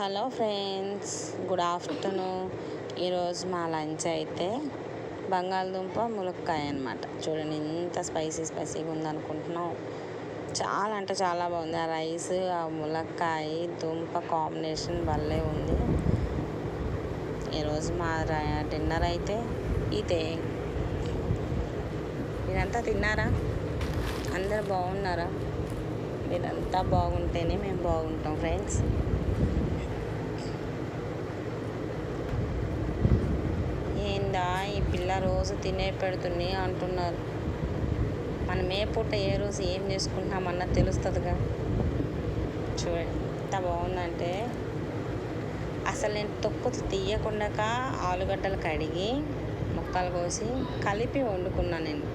Hello friends good afternoon. ఈరోజు మా lunch అయితే బంగాళదుంప ములక్కాయ అనమాట చూడండి ఎంత స్పైసీ స్పైసీగా ఉందనుకుంటున్నాం. చాలా అంటే చాలా బాగుంది. ఆ రైస్ ఆ ములక్కాయ దుంప కాంబినేషన్ భలే ఉంది. ఈరోజు మా డిన్నర్ అయితే ఇదే. మీరంతా తిన్నారా? అందరు బాగున్నారా? మీరంతా బాగుంటేనే మేము బాగుంటాం ఫ్రెండ్స్. రోజు తినే పెడుతుంది అంటున్నారు. మనం ఏ పూట ఏ రోజు ఏం చేసుకుంటున్నామన్నది తెలుస్తుందిగా. చూడండి ఎంత బాగుందంటే అసలు నేను తొక్కు తీయకుండా ఆలుగడ్డలు కడిగి ముక్కలు కోసి కలిపి వండుకున్నాను నేను.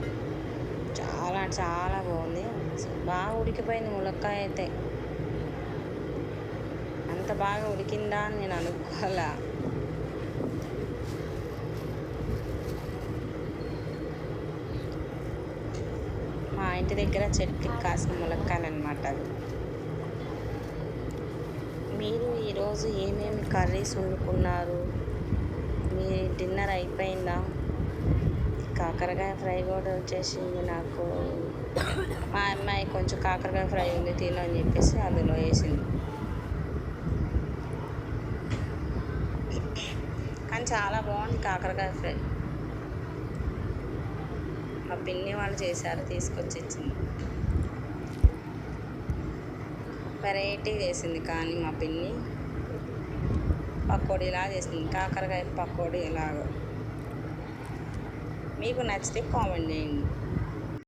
చాలా చాలా బాగుంది. బాగా ఉడికిపోయింది ములక్కాయ అయితే. అంత బాగా ఉడికిందా అని నేను అనుకోవాలా మా ఇంటి దగ్గర చెట్టుకి కాసిన ములక్కాయలు అనమాట అది మీరు ఈరోజు ఏమేమి కర్రీస్ వండుకున్నారు? మీ డిన్నర్ అయిపోయిందా? కాకరకాయ ఫ్రై కూడా వచ్చేసింది నాకు. మా అమ్మాయి కొంచెం కాకరకాయ ఫ్రై ఉంది తిను అని చెప్పేసి అందులో వేసింది. కానీ చాలా బాగుంది కాకరకాయ ఫ్రై. మా పిన్ని వాళ్ళు చేశారు తీసుకొచ్చి ఇచ్చింది వెరైటీ చేసింది కానీ మా పిన్ని పకోడీ ఇలా చేసింది. కాకరకాయ పకోడీ ఇలాగ మీకు నచ్చితే కామెంట్ చేయండి.